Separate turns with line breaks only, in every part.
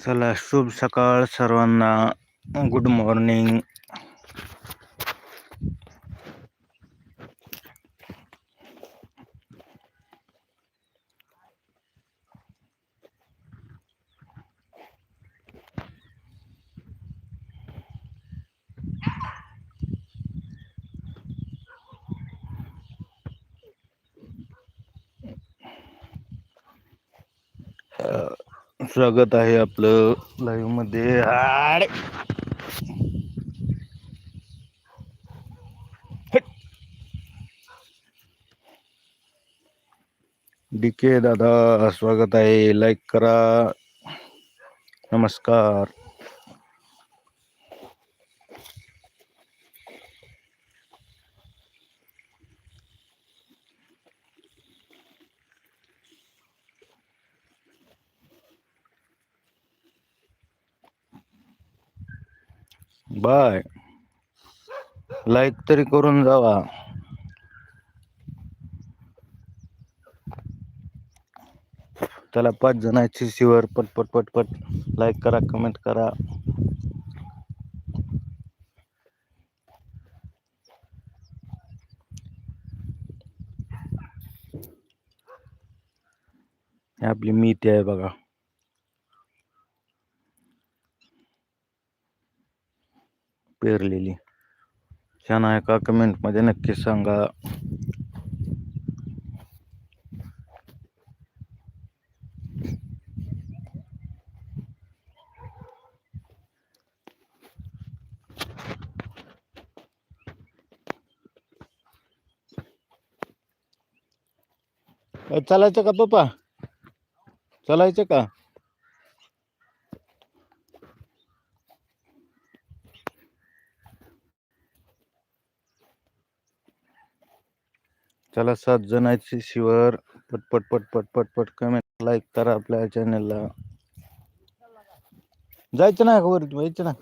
चला शुभ सकाळ सर्वांना. Good morning. स्वागत आहे आपलं लाईव्हमध्ये. डीके दादा स्वागत आहे. लाईक करा. नमस्कार. बाय. लाईक तरी करून जावा. त्याला पाच जणांची शिवर पटपट पटपट लाईक करा कमेंट करा. आपली मीती आहे बघा. पेरलेली. छान आहे का? कमेंटमध्ये नक्की सांगा. चालायचं का पप्पा? चालायचं का? चला सात जणांची शिवर पटपट पटपट पटपट कमेंट लाईक करा आपल्या चॅनलला जायचं ना वर जायचं ना?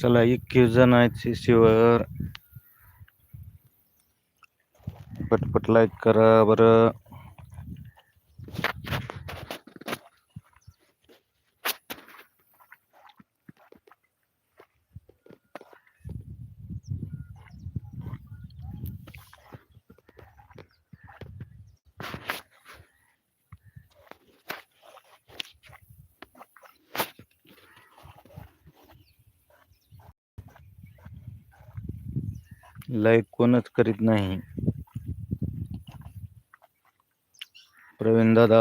चला एकवीस जणांची शिवर पटपट लाईक करा बरं. लाईक कोणच करीत नाही. प्रवीण दादा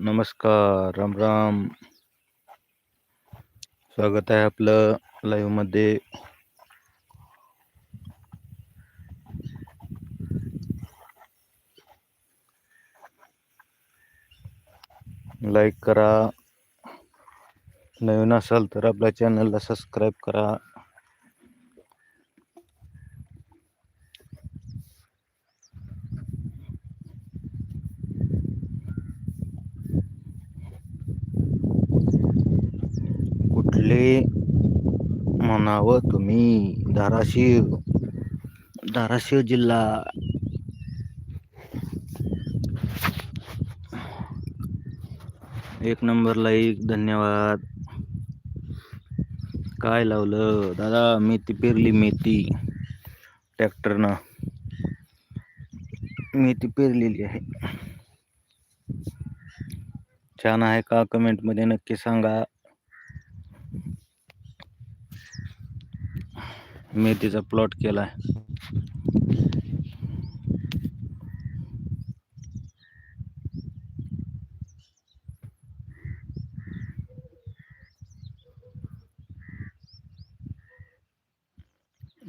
नमस्कार राम राम. स्वागत आहे आपलं लाईव्हमध्ये. लाईक करा. नवीन असाल तर आपल्या चॅनलला सबस्क्राईब करा. कुठले म्हणावं तुम्ही धाराशिव. धाराशिव जिल्हा. एक नंबर लाईक धन्यवाद. काय लावलं? दादा, मेथी पेरली, मेथी. ट्रॅक्टरनं. मेथी पेरलेली आहे. छान आहे का? कमेंट मध्ये नक्की सांगा. मेथीचा प्लॉट केलाय.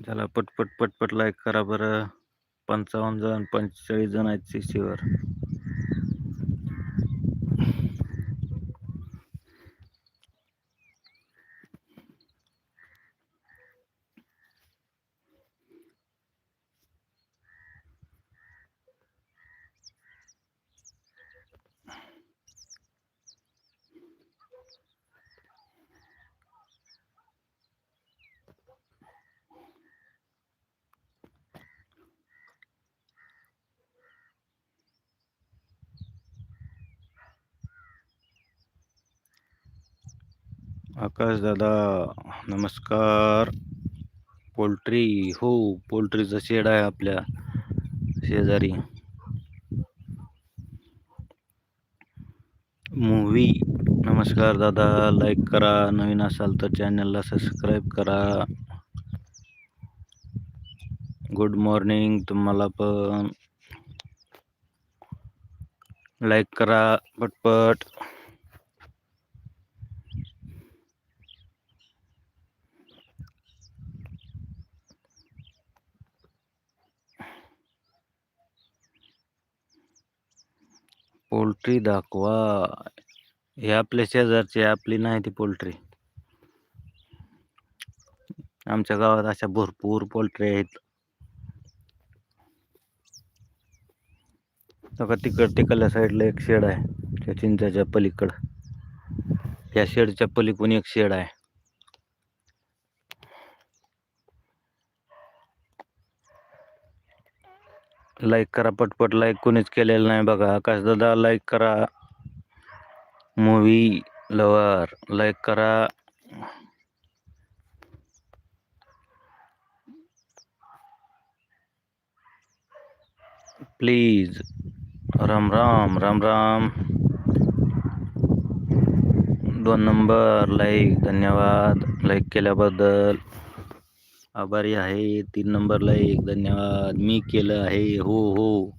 त्याला पटपट पटपट लाईक करा बरं. पंचावन्न जण पंचेचाळीस जण आहेत सिक्स्टीवर आकाश दादा नमस्कार. पोल्ट्री हो पोल्ट्रीचा शेड आहे आपल्या शेजारी. मूवी नमस्कार दादा लाईक करा. नवीन असाल तर चॅनलला सबस्क्राईब करा. गुड मॉर्निंग तुम्हाला पण. लाईक करा पटपट. पोल्ट्री दाखवा. हे आपल्या शेजारची आपली नाही ती पोल्ट्री. आमच्या गावात अशा भरपूर पोल्ट्री आहेत. का तिकड तिकडल्या साईडला एक शेड आहे त्या चिंचाच्या पलीकडं. या शेडच्या पलीकडून एक शेड आहे. लाईक करा पटपट लाईक कोणीच केलेलं नाही बघा. आकाश दादा लाईक करा. मूवी लवर लाईक करा. प्लीज राम राम राम राम. दोन नंबर लाईक धन्यवाद. लाईक केल्याबद्दल. आभारी आहे. तीन नंबरला एक. धन्यवाद. मी केलं आहे. हो हो.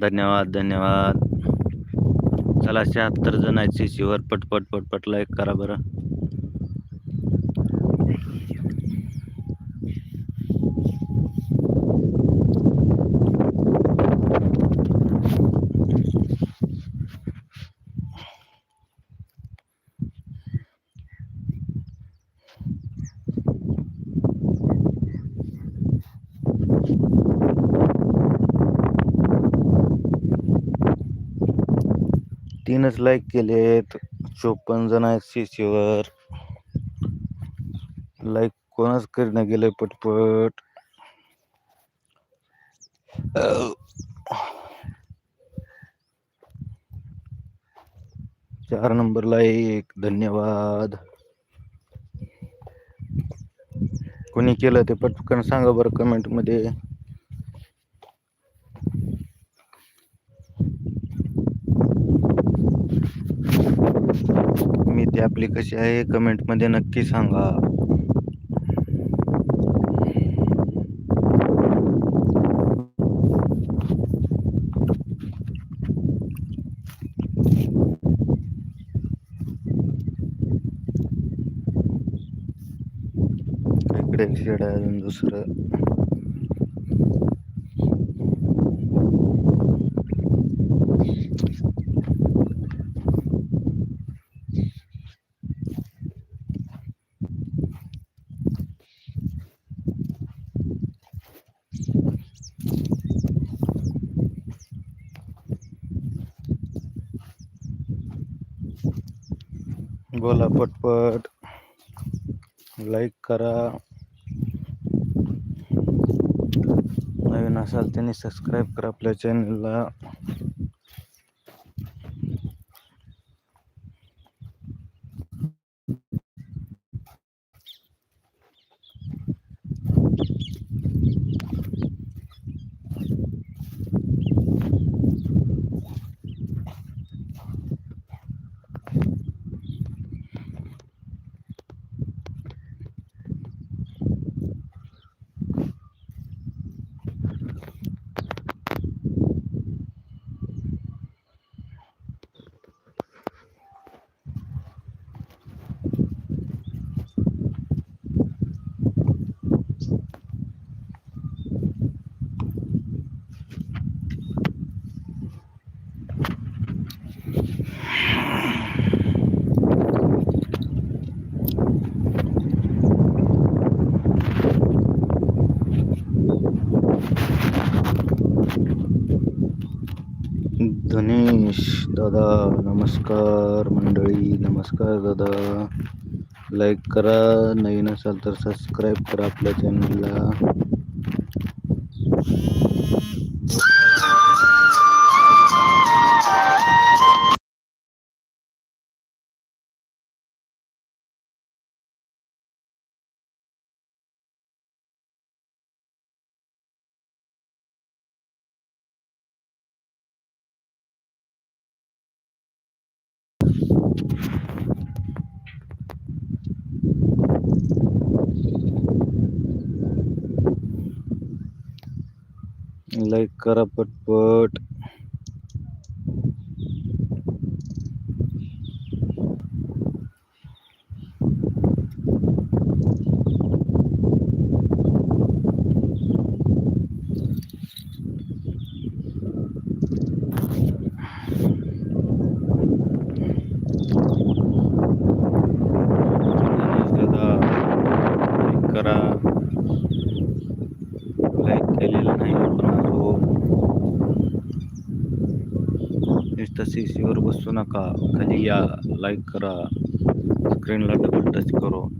धन्यवाद धन्यवाद. चला शहात्तर जणांची शिवर पटपट पटपट लाईक करा बरं. तीनच लाईक केलेत. चोपन्न जण आहेत सीसीवर लाईक कोणाच करणं गेलंय पटपट. चार नंबर लाईक धन्यवाद. कोणी केलं ते पटकन सांगा बरं कमेंटमध्ये मी ती आपली कशी आहे कमेंटमध्ये नक्की सांगा. इकडे शेड आहे अजून दुसरं. बोला पटपट. लाईक करा. नवीन असाल त्यांनी सबस्क्राईब करा आपल्या चॅनलला दादा नमस्कार मंडळी नमस्कार दादा. लाईक करा नवीन असाल तर सबस्क्राईब करा आपल्या चॅनलला लाईक करा पटपट. नका. खाली या लाईक करा. स्क्रीनला डबल टच करो.